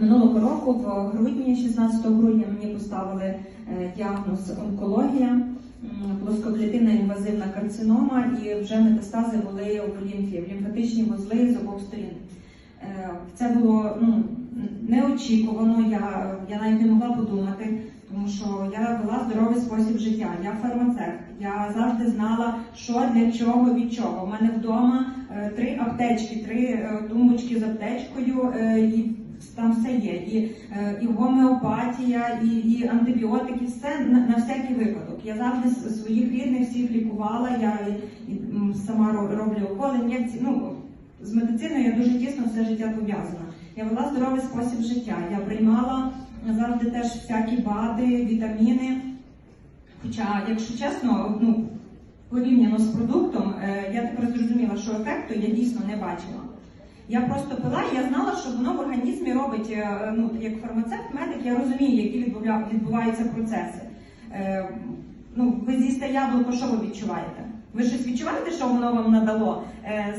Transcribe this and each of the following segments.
Минулого року, в грудні, 16 грудня, мені поставили е, діагноз онкологія, м, плоскоклітинна інвазивна карцинома, і вже метастази були у лімфі, лімфатичні вузли з обох сторін. Е, Це було ну, неочікувано, я, я навіть не могла подумати, тому що я вела здоровий спосіб життя, я фармацевт, я завжди знала, що для чого, від чого. У мене вдома е, три аптечки, три тумбочки з аптечкою, і там все є. І, е, і гомеопатія, і, і антибіотики, все на, на всякий випадок. Я завжди своїх рідних всіх лікувала, я і, м, сама роблю уколи, ін'єкції. Ну, з медициною я дуже тісно все життя пов'язана. Я вела здоровий спосіб життя. Я приймала завжди теж всякі БАДи, вітаміни. Хоча, якщо чесно, ну, порівняно з продуктом, е, я тепер зрозуміла, що ефекту я дійсно не бачила. Я просто пила, і я знала, що воно в організмі робить, е, ну, як фармацевт, медик, я розумію, які відбуваються процеси. Е, ну, ви з'їсте яблуко, що ви відчуваєте? Ви щось відчуваєте, що воно вам надало? Е,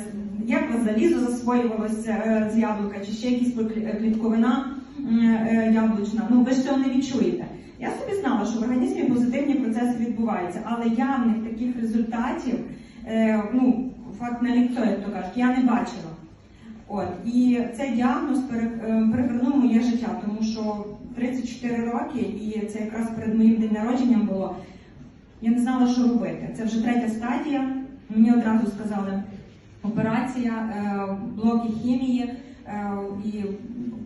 як вас залізо засвоювалося е, з яблука, чи ще якісь клітковина е, яблучна? Ну ви ж цього не відчуєте. Я собі знала, що в організмі позитивні процеси відбуваються, але явних таких результатів, е, ну, факт наліцо, як то кажуть, я не бачила. От і цей діагноз е, перевернув моє життя, тому що 34 роки, і це якраз перед моїм день народженням було. Я не знала, що робити. Це вже третя стадія. Мені одразу сказали операція, е, блоки хімії е, і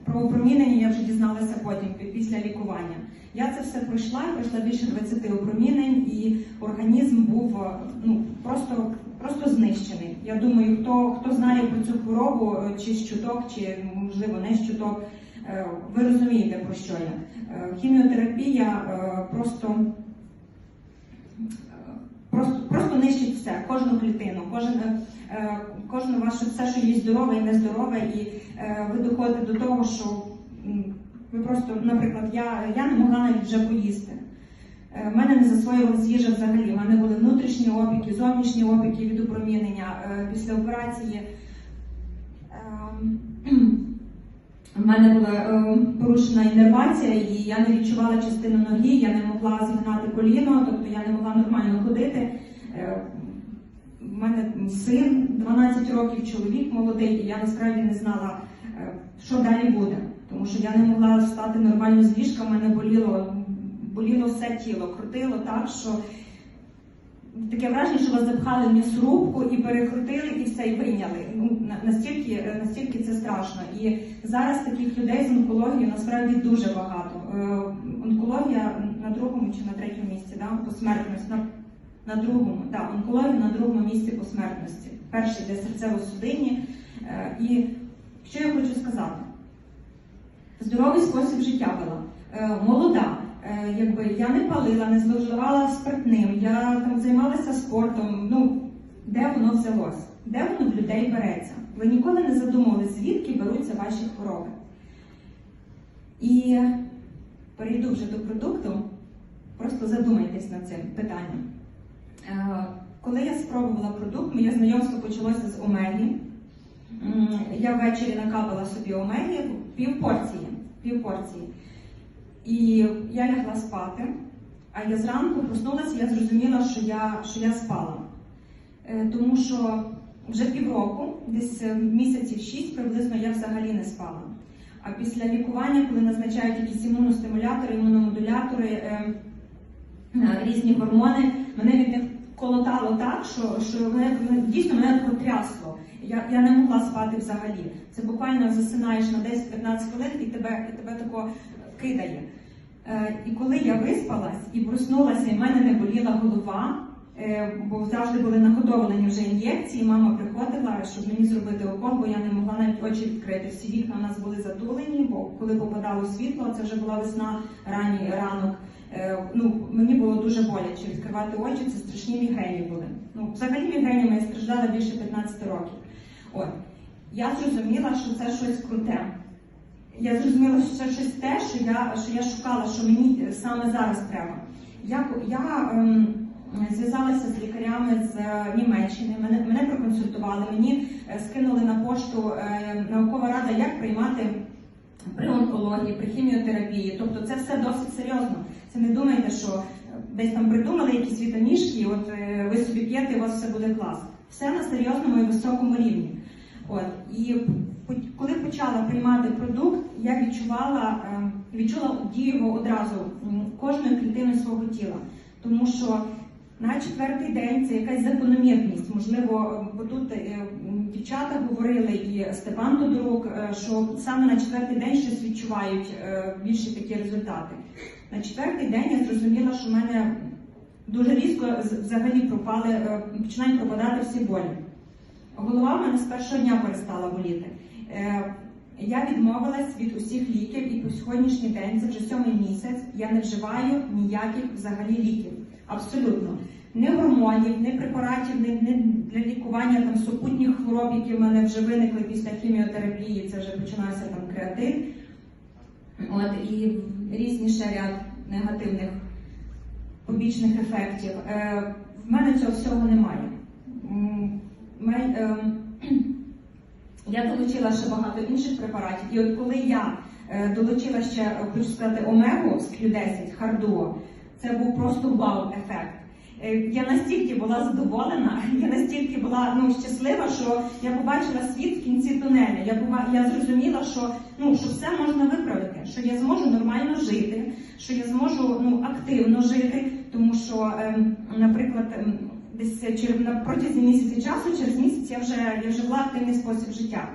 про опромінення я вже дізналася потім після лікування. Я це все пройшла, пройшла більше 20 опромінень, і організм був е, ну просто просто знищений. Я думаю, хто хто знає про цю хворобу, е, чи з чуток, чи можливо не з чуток, е, ви розумієте про що я. Хіміотерапія просто просто, просто нищить все, кожну клітину, кожен, е, кожну вашу все, що є здорове і нездорове, і е, ви доходите до того, що м, ви просто, наприклад, я, я не могла навіть вже поїсти. Е, В мене не засвоювалася їжа взагалі. У мене були внутрішні опіки, зовнішні опіки від опромінення е, після операції. Ем, У мене була е, порушена іннервація, і я не відчувала частину ноги, я не могла згинати коліно, тобто я не могла нормально ходити. У мене син 12 років, чоловік молодий, і я насправді не знала, що далі буде. Що я не могла встати нормально з ліжка, в мене боліло, боліло все тіло, крутило так, що таке враження, що вас запхали в м'ясорубку і перекрутили, і все, і прийняли. Ну, настільки, е, настільки це страшно. І зараз таких людей з онкологією насправді дуже багато. Е, Онкологія на другому чи на третьому місці, да? по. На, на другому, так, онкологія на другому місці по смертності. Перший де серцево-судинні. Е, І що я хочу сказати? Здоровий спосіб життя вела. Е, молода. Е, якби я не палила, не зловживала спиртним, я там займалася спортом. Ну, де воно взялось? Де воно в людей береться? Ви ніколи не задумували, звідки беруться ваші хвороби. І перейду вже до продукту, просто задумайтесь над цим питанням. Е, Коли я спробувала продукт, моє знайомство почалося з омегі. Я ввечері накапала собі омегі пів порції. Пів порції. І я лягла спати, а я зранку проснулася, я зрозуміла, що я, що я спала. Е, Тому що вже півроку, десь е, місяців шість приблизно я взагалі не спала. А після лікування, коли назначають якісь імуностимулятори, імуномодулятори, е, різні гормони, колотало так, що, що мене- дійсно мене потрясло. Я, я не могла спати взагалі. Це буквально засинаєш на 10-15 хвилин і тебе, і тебе тако кидає. Е, і коли я виспалась і проснулася, і в мене не боліла голова, е, бо завжди були наготовлені вже ін'єкції, мама приходила, щоб мені зробити укол, бо я не могла навіть очі відкрити. Всі вікна у нас були затулені, бо коли попадало світло, це вже була весна, ранній ранок. Е, ну, мені було дуже боляче відкривати очі, це страшні мігрені були. Ну, взагалі мігренями я страждала більше 15 років. От. Я зрозуміла, що це щось круте. Я зрозуміла, що це щось те, що я, що я шукала, що мені саме зараз треба. Я, я ем, зв'язалася з лікарями з е, Німеччини, мене, мене проконсультували, мені е, скинули на пошту е, наукова рада, як приймати при онкології, при хіміотерапії. Тобто це все досить серйозно. Це не думайте, що е, десь там придумали якісь вітамішки, от е, ви собі п'єте, і у вас все буде клас. Все на серйозному і високому рівні. От і коли почала приймати продукт, я відчувала, е, відчула дію його одразу м, кожною клітиною свого тіла, тому що на четвертий день це якась закономірність. Можливо, бо тут е, дівчата говорили і Степан Тодорук, е, що саме на четвертий день щось відчувають е, більші такі результати. На четвертий день я зрозуміла, що в мене дуже різко взагалі пропали, е, починають пропадати всі болі. Голова в мене з першого дня перестала боліти. Я відмовилась від усіх ліків і по сьогоднішній день, це вже сьомий місяць, я не вживаю ніяких взагалі ліків. Абсолютно. Ні гормонів, ні препаратів, ні, ні для лікування там супутніх хвороб, які в мене вже виникли після хіміотерапії, це вже починався там креатин. От і різні ще ряд негативних побічних ефектів. Е, в мене цього всього немає. Ми, ем, я долучила ще багато інших препаратів, і от коли я е, долучила ще, е, хочу сказати, омегу з Q10, хардуо, це був просто вау-ефект. Е, Я настільки була задоволена, я настільки була ну, щаслива, що я побачила світ в кінці тунелю. Я, поба- я зрозуміла, що, ну, що все можна виправити, що я зможу нормально жити, що я зможу ну, активно жити, тому що, ем, наприклад, ем, десь через на місяця часу, через місяць я вже я була активний спосіб життя.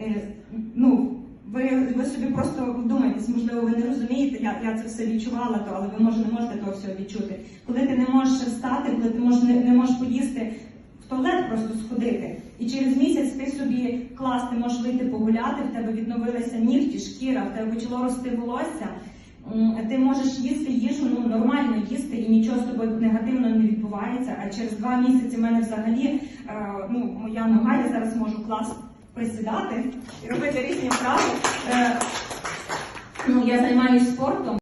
Е, ну, ви, ви собі просто вдумайтесь, можливо, ви не розумієте, я, я це все відчувала, то, але ви може не можете того всього відчути. Коли ти не можеш встати, коли ти мож, не, не можеш поїсти в туалет просто сходити. І через місяць ти собі клас, ти можеш вийти погуляти, в тебе відновилися нігті, шкіра, в тебе почало рости волосся. Ти можеш їсти їжу, ну нормально їсти, і нічого з тобою негативно не відбувається. А через два місяці в мене взагалі е, ну, моя нога, я зараз можу клас присідати і робити різні вправи. Е, ну, я займаюся спортом.